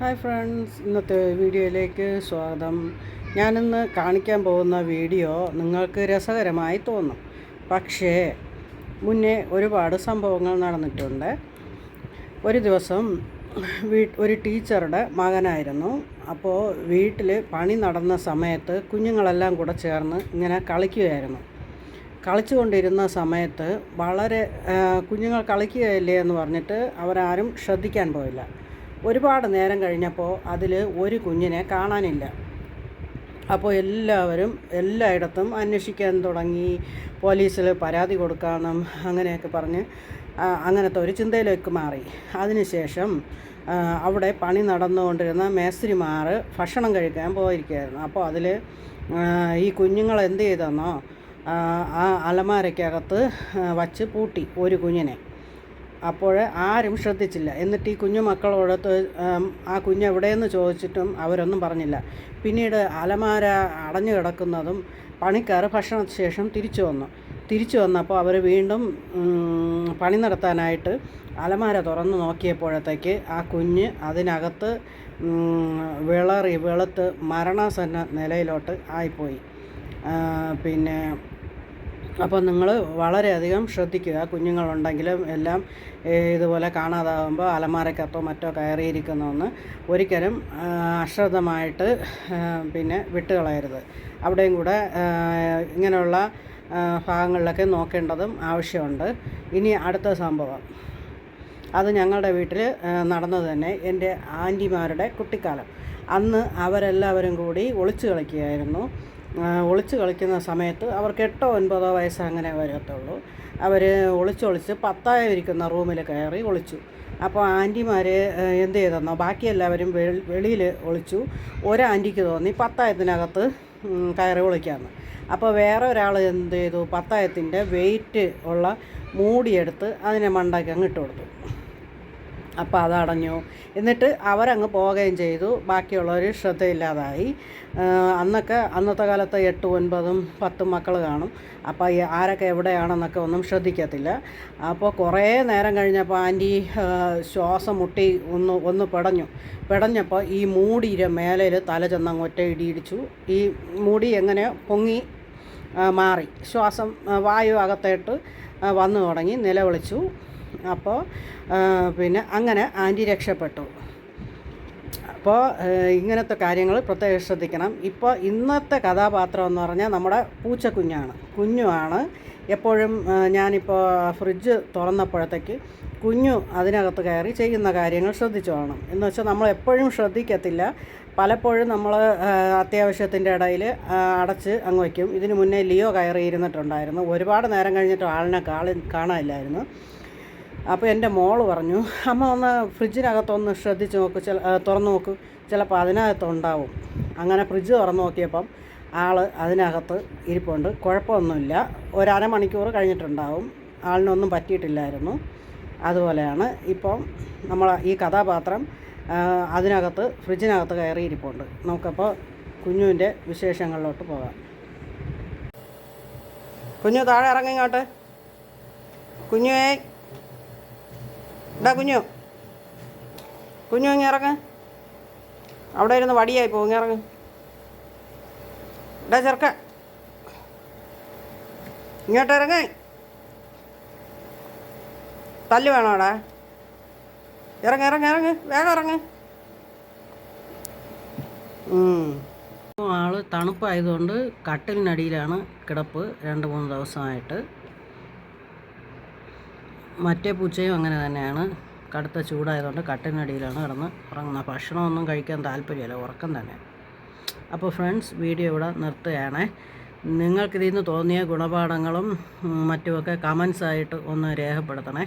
Hi friends ഇന്നത്തെ വീഡിയോയിലേക്ക് സ്വാഗതം. ഞാനിന്ന് കാണിക്കാൻ പോകുന്ന വീഡിയോ നിങ്ങൾക്ക് രസകരമായി തോന്നും. പക്ഷേ മുന്നേ ഒരുപാട് സംഭവങ്ങൾ നടന്നിട്ടുണ്ട്. ഒരു ദിവസം വീ ഒരു ടീച്ചറുടെ മകനായിരുന്നു. അപ്പോൾ വീട്ടിൽ പണി നടന്ന സമയത്ത് കുഞ്ഞുങ്ങളെല്ലാം കൂടെ ചേർന്ന് ഇങ്ങനെ കളിക്കുകയായിരുന്നു. കളിച്ചുകൊണ്ടിരുന്ന സമയത്ത് വളരെ കുഞ്ഞുങ്ങൾ കളിക്കുകയല്ലേ എന്ന് പറഞ്ഞിട്ട് അവരാരും ശ്രദ്ധിക്കാൻ പോയില്ല. ഒരുപാട് നേരം കഴിഞ്ഞപ്പോൾ അതിൽ ഒരു കുഞ്ഞിനെ കാണാനില്ല. അപ്പോൾ എല്ലാവരും എല്ലായിടത്തും അന്വേഷിക്കാൻ തുടങ്ങി. പോലീസിൽ പരാതി കൊടുക്കണം അങ്ങനെയൊക്കെ പറഞ്ഞ് അങ്ങനത്തെ ഒരു ചിന്തയിലേക്ക് മാറി. അതിനുശേഷം അവിടെ പണി നടന്നുകൊണ്ടിരുന്ന മേസ്ത്രിമാർ ഭക്ഷണം കഴിക്കാൻ പോയിരിക്കുകയായിരുന്നു. അപ്പോൾ അതിൽ ഈ കുഞ്ഞുങ്ങൾ എന്ത് ചെയ്തെന്നോ ആ, അലമാരയ്ക്കകത്ത് വച്ച് പൂട്ടി ഒരു കുഞ്ഞിനെ. അപ്പോൾ ആരും ശ്രദ്ധിച്ചില്ല. എന്നിട്ട് ഈ കുഞ്ഞു മക്കളോട് ആ കുഞ്ഞ് എവിടെയെന്ന് ചോദിച്ചിട്ടും അവരൊന്നും പറഞ്ഞില്ല. പിന്നീട് അലമാര അടഞ്ഞു കിടക്കുന്നതും പണിക്കാർ ഭക്ഷണത്തിന് ശേഷം തിരിച്ചു വന്നു. തിരിച്ചു വന്നപ്പോൾ അവർ വീണ്ടും പണി നടത്താനായിട്ട് അലമാര തുറന്ന് നോക്കിയപ്പോഴത്തേക്ക് ആ കുഞ്ഞ് അതിനകത്ത് വിളറി വെളുത്ത് മരണസന്ന നിലയിലോട്ട് ആയിപ്പോയി. പിന്നെ അപ്പോൾ നിങ്ങൾ വളരെയധികം ശ്രദ്ധിക്കുക. കുഞ്ഞുങ്ങളുണ്ടെങ്കിലും എല്ലാം ഇതുപോലെ കാണാതാകുമ്പോൾ അലമാരക്കത്തോ മറ്റോ കയറിയിരിക്കുന്നതെന്ന് ഒരിക്കലും അശ്രദ്ധമായിട്ട് പിന്നെ വിട്ടുകളയരുത്. അവിടെയും കൂടെ ഇങ്ങനെയുള്ള ഭാഗങ്ങളിലൊക്കെ നോക്കേണ്ടതും ആവശ്യമുണ്ട്. ഇനി അടുത്ത സംഭവം. അത് ഞങ്ങളുടെ വീട്ടിൽ നടന്നത് തന്നെ എന്റെ ആന്റിമാരുടെ കുട്ടിക്കാലം. അന്ന് അവരെല്ലാവരും കൂടി ഒളിച്ചു കളിക്കുകയായിരുന്നു. ഒളിച്ചു കളിക്കുന്ന സമയത്ത് അവർക്ക് എട്ടോ ഒൻപതോ വയസ്സ് അങ്ങനെ വരത്തുള്ളൂ. അവർ ഒളിച്ചൊളിച്ച് പത്തായം ഇരിക്കുന്ന റൂമിൽ കയറി ഒളിച്ചു. അപ്പോൾ ആന്റിമാർ എന്ത് ചെയ്തെന്നോ ബാക്കി എല്ലാവരും വെളിയിൽ ഒളിച്ചു. ഒരു ആന്റിക്ക് തോന്നി പത്തായത്തിനകത്ത് കയറി ഒളിക്കാമെന്ന് അപ്പോൾ വേറെ ഒരാൾ എന്ത് ചെയ്തു? പത്തായത്തിന്റെ വെയിറ്റ് ഉള്ള മൂടിയെടുത്ത് അതിനെ മണ്ടയ്ക്ക് അങ്ങ് ഇട്ട് കൊടുത്തു. അപ്പോൾ അതടഞ്ഞു. എന്നിട്ട് അവരങ്ങ് പോവുകയും ചെയ്തു. ബാക്കിയുള്ളവർ ശ്രദ്ധയില്ലാതായി. അന്നൊക്കെ അന്നത്തെ കാലത്ത് എട്ട് ഒൻപതും പത്തും മക്കൾ കാണും. അപ്പോൾ ആരൊക്കെ എവിടെയാണെന്നൊക്കെ ഒന്നും ശ്രദ്ധിക്കത്തില്ല. അപ്പോൾ കുറേ നേരം കഴിഞ്ഞപ്പോൾ ആന്റി ശ്വാസം മുട്ടി ഒന്ന് ഒന്ന് പിടഞ്ഞു. പിടഞ്ഞപ്പോൾ ഈ മൂടിയുടെ മേലയിൽ തല ചെന്നങ്ങ് ഒറ്റ ഇടിയിടിച്ചു ഈ മൂടി എങ്ങനെ പൊങ്ങി മാറി. ശ്വാസം വായു അകത്തേട്ട് വന്നു തുടങ്ങി നിലവിളിച്ചു. അപ്പോൾ പിന്നെ അങ്ങനെ ആന്റി രക്ഷപ്പെട്ടു. അപ്പോൾ ഇങ്ങനത്തെ കാര്യങ്ങൾ പ്രത്യേകം ശ്രദ്ധിക്കണം. ഇപ്പോൾ ഇന്നത്തെ കഥാപാത്രം എന്ന് പറഞ്ഞാൽ നമ്മുടെ പൂച്ചക്കുഞ്ഞാണ്. കുഞ്ഞുമാണ്. എപ്പോഴും ഞാനിപ്പോൾ ഫ്രിഡ്ജ് തുറന്നപ്പോഴത്തേക്ക് കുഞ്ഞു അതിനകത്ത് കയറി ചെയ്യുന്ന കാര്യങ്ങൾ ശ്രദ്ധിച്ചു വേണം. എന്ന് വെച്ചാൽ നമ്മൾ എപ്പോഴും ശ്രദ്ധിക്കത്തില്ല. പലപ്പോഴും നമ്മൾ അത്യാവശ്യത്തിന്റെ ഇടയിൽ അടച്ച് അങ്ങ് വയ്ക്കും. ഇതിന് മുന്നേ ലിയോ കയറി ഇരുന്നിട്ടുണ്ടായിരുന്നു ഒരുപാട് നേരം കഴിഞ്ഞിട്ട് ആളിനെ കാണി കാണാനില്ലായിരുന്നു. അപ്പോൾ എന്റെ മോൾ പറഞ്ഞു അമ്മ ഒന്ന് ഫ്രിഡ്ജിനകത്തൊന്ന് ശ്രദ്ധിച്ച് നോക്ക് ചില തുറന്ന് നോക്ക് ചിലപ്പോൾ അതിനകത്ത് ഉണ്ടാവും. അങ്ങനെ ഫ്രിഡ്ജ് തുറന്ന് നോക്കിയപ്പം ആൾ അതിനകത്ത് ഇരിപ്പുണ്ട്. കുഴപ്പമൊന്നുമില്ല. ഒരമണിക്കൂർ കഴിഞ്ഞിട്ടുണ്ടാവും. ആളിനൊന്നും പറ്റിയിട്ടില്ലായിരുന്നു. അതുപോലെയാണ് ഇപ്പം നമ്മൾ ഈ കഥാപാത്രം അതിനകത്ത് ഫ്രിഡ്ജിനകത്ത് കയറി ഇരിപ്പുണ്ട്. നമുക്കപ്പോൾ കുഞ്ഞുവിന്റെ വിശേഷങ്ങളിലോട്ട് പോകാം. കുഞ്ഞു താഴെ ഇറങ്ങി ഇങ്ങോട്ട്. കുഞ്ഞുവേ. ഇടാ കുഞ്ഞു. കുഞ്ഞു ഇങ്ങ് ഇറങ്ങ്. അവിടെ ഇരുന്ന് വടിയായി പോകും ഇറങ്ങ്. ഇടാ ചെറുക്ക. ഇങ്ങോട്ട് ഇറങ്ങ്. തല്ല് വേണോടാ ഇറങ്ങ് ഇറങ്ങ് ഇറങ്ങ്. വേഗം ഇറങ്ങ്. ആൾ തണുപ്പായതുകൊണ്ട് കട്ടിലിനടിയിലാണ് കിടപ്പ് രണ്ട് മൂന്ന് ദിവസമായിട്ട്. മറ്റേ പൂച്ചയും അങ്ങനെ തന്നെയാണ്. കടുത്ത ചൂടായതുകൊണ്ട് കട്ടിനടിയിലാണ് കിടന്ന് ഉറങ്ങുന്നത്. ഭക്ഷണമൊന്നും കഴിക്കാൻ താല്പര്യമില്ല ഉറക്കം തന്നെ. അപ്പോൾ ഫ്രണ്ട്സ് വീഡിയോ ഇവിടെ നിർത്തുകയാണ്. നിങ്ങൾക്കിതിൽ നിന്ന് തോന്നിയ ഗുണപാഠങ്ങളും മറ്റുമൊക്കെ കമൻസായിട്ട് ഒന്ന് രേഖപ്പെടുത്തണേ.